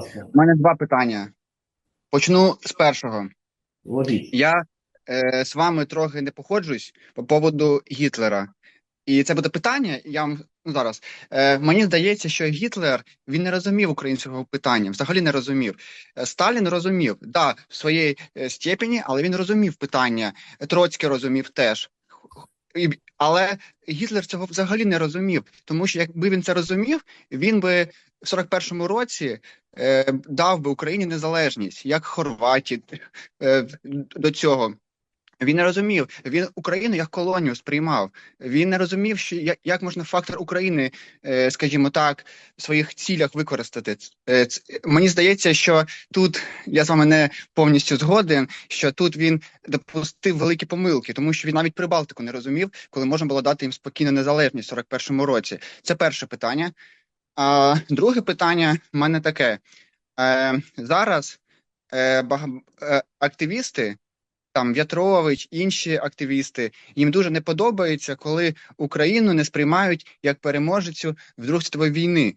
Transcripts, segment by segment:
ласка, У мене два питання. Почну з першого. логічно. Я е, з вами трохи не походжусь по поводу Гітлера. І це буде питання. Я вам ну, зараз. Е, мені здається, що Гітлер він не розумів українського питання, взагалі не розумів. Е, Сталін розумів, да, в своїй е, степені, але він розумів питання. Троцький розумів теж. Але Гітлер цього взагалі не розумів, тому що якби він це розумів, він би в 41-му році е, дав би Україні незалежність, як Хорватії е, до цього. Він не розумів. Він Україну як колонію сприймав. Він не розумів, що як, можна фактор України, е, скажімо так, в своїх цілях використати. Е, мені здається, що тут я з вами не повністю згоден, що тут він допустив великі помилки, тому що він навіть Прибалтику не розумів, коли можна було дати їм спокійну незалежність в 41-му році. Це перше питання. А друге питання в мене таке: е, зараз е, активісти, там В'ятрович, інші активісти, їм дуже не подобається, коли Україну не сприймають як переможецю в Другій світової війни.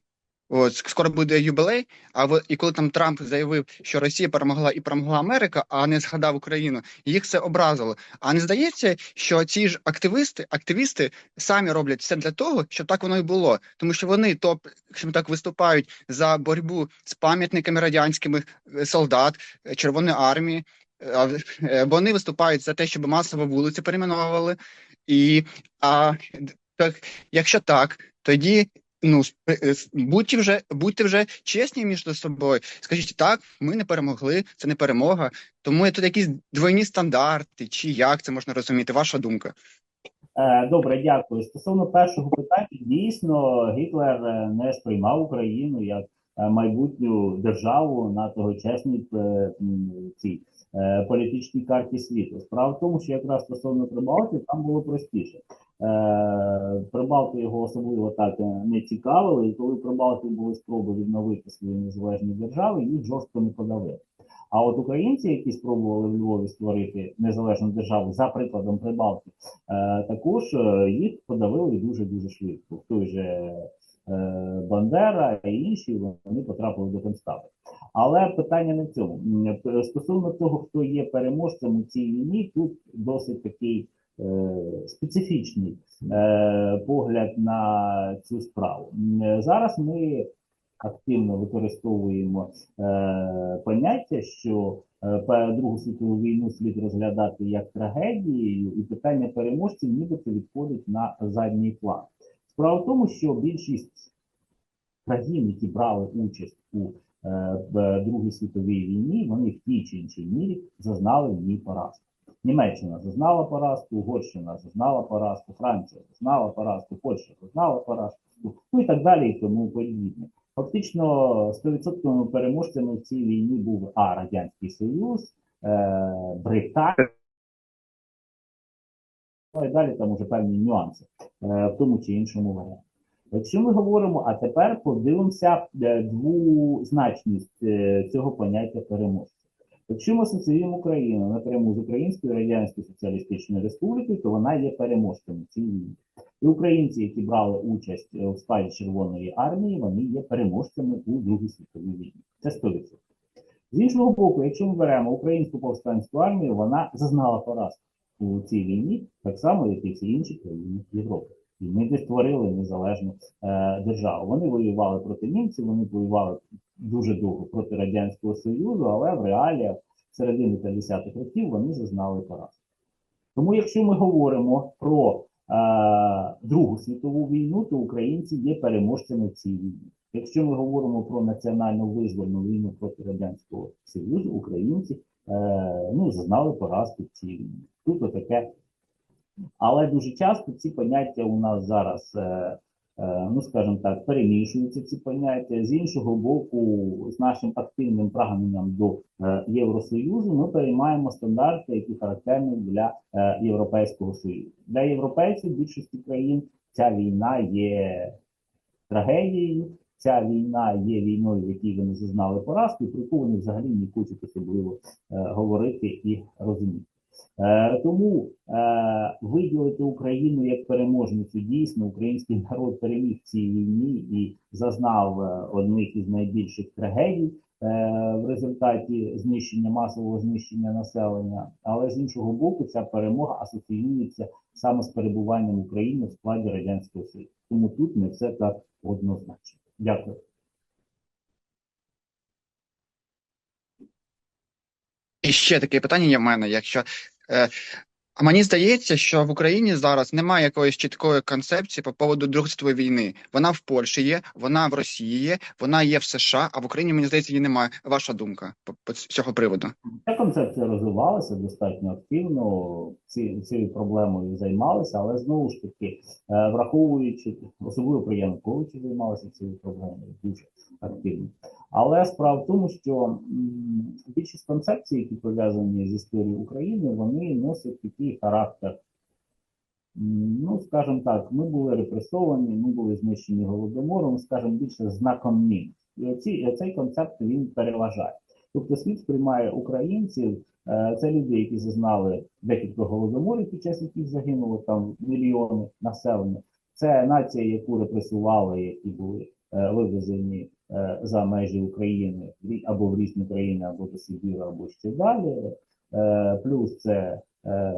От скоро буде юбілей. А в і коли там Трамп заявив, що Росія перемогла і перемогла Америка, а не згадав Україну, їх це образило. А не здається, що ці ж активісти, активісти самі роблять все для того, щоб так воно і було, тому що вони то, скажімо так, виступають за боротьбу з пам'ятниками радянськими е, солдат е, Червоної армії. В- е, Вони виступають за те, щоб масово вулиці перейменовували. І а так, якщо так, тоді ну е, будьте вже будьте вже чесні між собою. Скажіть так, ми не перемогли, це не перемога. Тому є тут якісь двойні стандарти, чи як це можна розуміти? Ваша думка? Е, Добре, дякую. Стосовно першого питання, дійсно, Гітлер е, не сприймав Україну як е, майбутню державу на тогочасній е, цій е, політичній карті світу. Справа в тому, що якраз стосовно Прибалтики там було простіше. Е, Прибалти його особливо так е, не цікавили, і коли Прибалти були спроби відновити свої незалежні держави, їх жорстко не подавили. А от українці, які спробували в Львові створити незалежну державу за прикладом Прибалти, Е, також їх подавили дуже дуже швидко. В той же Бандера і інші вони потрапили до концтабору. Але питання не в цьому. Стосовно того, хто є переможцем у цій війні, тут досить такий е, специфічний е, погляд на цю справу. Зараз ми активно використовуємо е, поняття, що е, Другу світову війну слід розглядати як трагедію, і питання переможців нібито відходить на задній план. Справа в тому, що більшість країн, які брали участь у е, в Другій світовій війні, вони в тій чи іншій мірі зазнали в ній поразку. Німеччина зазнала поразку, Угорщина зазнала поразку, Франція зазнала поразку, Польща зазнала поразку, ну і так далі, і тому подібне. Фактично 100% переможцями в цій війні був А. Радянський Союз, е, Британія. Ну і далі там уже певні нюанси е, в тому чи іншому варіанті. Якщо ми говоримо, а тепер подивимося е, двозначність е, цього поняття переможця. Якщо ми асоціюємо Україну напряму з Українською Радянською Соціалістичною Республікою, то вона є переможцем в цій війні. І українці, які брали участь у складі Червоної армії, вони є переможцями у Другій світовій війні. Це 100%. З іншого боку, якщо ми беремо українську повстанську армію, вона зазнала поразку у цій війні, так само, як і всі інші країни Європи. І ми не створили незалежну е, державу. Вони воювали проти німців, вони воювали дуже довго проти Радянського Союзу, але в реаліях середини 50-х років вони зазнали поразку. Тому, якщо ми говоримо про е, Другу світову війну, то українці є переможцями в цій війні. Якщо ми говоримо про національно визвольну війну проти Радянського Союзу, українці ну, зазнали поразки війні. Тут отаке. Але дуже часто ці поняття у нас зараз, е, е, ну скажімо так, перемішуються ці поняття. З іншого боку, з нашим активним прагненням до е, Євросоюзу ми переймаємо стандарти, які характерні для е, Європейського Союзу. Для європейців більшості країн ця війна є трагедією. Ця війна є війною, в якій вони зазнали поразки, про яку вони взагалі не хочуть особливо е, говорити і розуміти. Е, тому е, виділити Україну як переможницю дійсно український народ переміг в цій війні і зазнав е, одних із найбільших трагедій е, в результаті знищення масового знищення населення. Але з іншого боку, ця перемога асоціюється саме з перебуванням України в складі радянського Союзу. Тому тут не все так однозначно. Дякую. І ще таке питання є в мене. Якщо е, а мені здається, що в Україні зараз немає якоїсь чіткої концепції по поводу Другої війни. Вона в Польщі є, вона в Росії є, вона є в США, а в Україні мені здається, її немає. Ваша думка по, цього приводу? Ця концепція розвивалася достатньо активно, ці, цією проблемою займалися, але знову ж таки, е, враховуючи, особливо при Януковичі займалися цією проблемою дуже активно. Але справа в тому, що більшість концепцій, які пов'язані з історією України, вони носять такий характер. Ну, скажімо так, ми були репресовані, ми були знищені голодомором, скажімо, більше знаком мінус. І оці, оцей концепт він переважає. Тобто світ сприймає українців, е, це люди, які зазнали декілька голодоморів, під час яких загинуло там мільйони населення. Це нація, яку репресували, які були е, вивезені за межі України або в різні країни, або до Сибіру, або ще далі. Е, Плюс це е,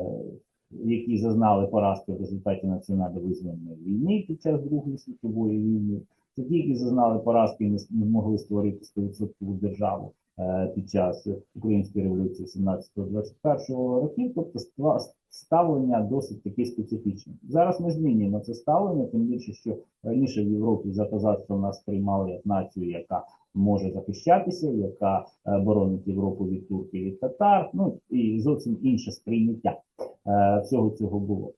які зазнали поразки в результаті національно-визвольної війни під час Другої світової війни. Це ті, які зазнали поразки і не змогли створити 100% державу е, під час Української революції 17-21 років. Тобто ставлення досить таки специфічне. Зараз ми змінюємо це ставлення, тим більше, що раніше в Європі за козацтво нас приймали як націю, яка може захищатися, яка е, боронить Європу від турків від татар. Ну і зовсім інше сприйняття е, всього цього було.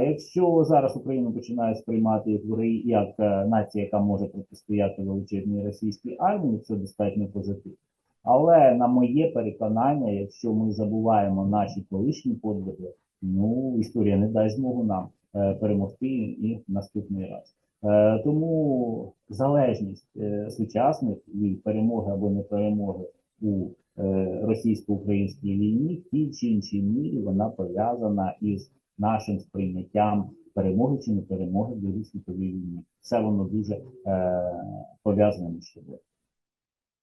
Якщо зараз Україну починає сприймати як, е, нація, яка може протистояти величезній російській армії, це достатньо позитивно. Але на моє переконання, якщо ми забуваємо наші колишні подвиги, ну історія не дасть змогу нам е, перемогти і наступний раз. Е, тому залежність е, сучасних від перемоги або не перемоги у російсько-українській війні в тій чи іншій мірі вона пов'язана із нашим сприйняттям перемоги чи не перемоги в Другій світовій війні. Все воно дуже пов'язане між собою.